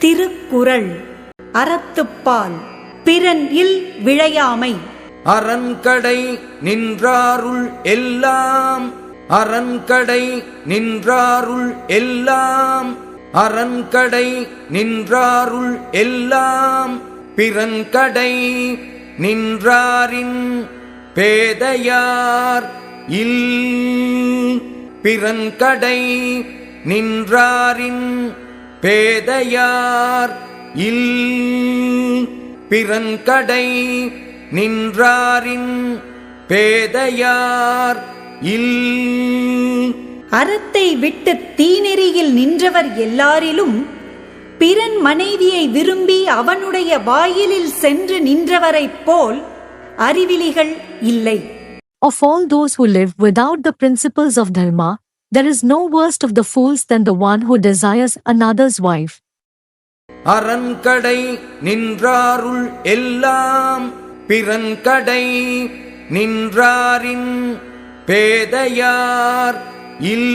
திருக்குறள். அறத்துப்பால் பிறன் இல் விழையாமை. அரண்கடை நின்றாருள் எல்லாம். அரண்கடை நின்றாருள் எல்லாம். அரண்கடை நின்றாருள் எல்லாம். பிறன்கடை நின்றாரின் பேதையார் இல். பிறன்கடை நின்றாரின் பேதையார் இல் பிறன்கடை நின்றாரின் பேதையார் இல் அறத்தை விட்டு தீநெறியில் நின்றவர் எல்லாரிலும் பிறன் மனைவியை விரும்பி அவனுடைய வாயிலில் சென்று நின்றவரைப் போல் அறிவிலிகள் இல்லை. Of all those who live without the principles of Dharma, there is no worst of the fools than the one who desires another's wife. அரண்கடை நின்றாருள் எல்லாம் பிறன்கடை நின்றாரின் பேதையார் இல்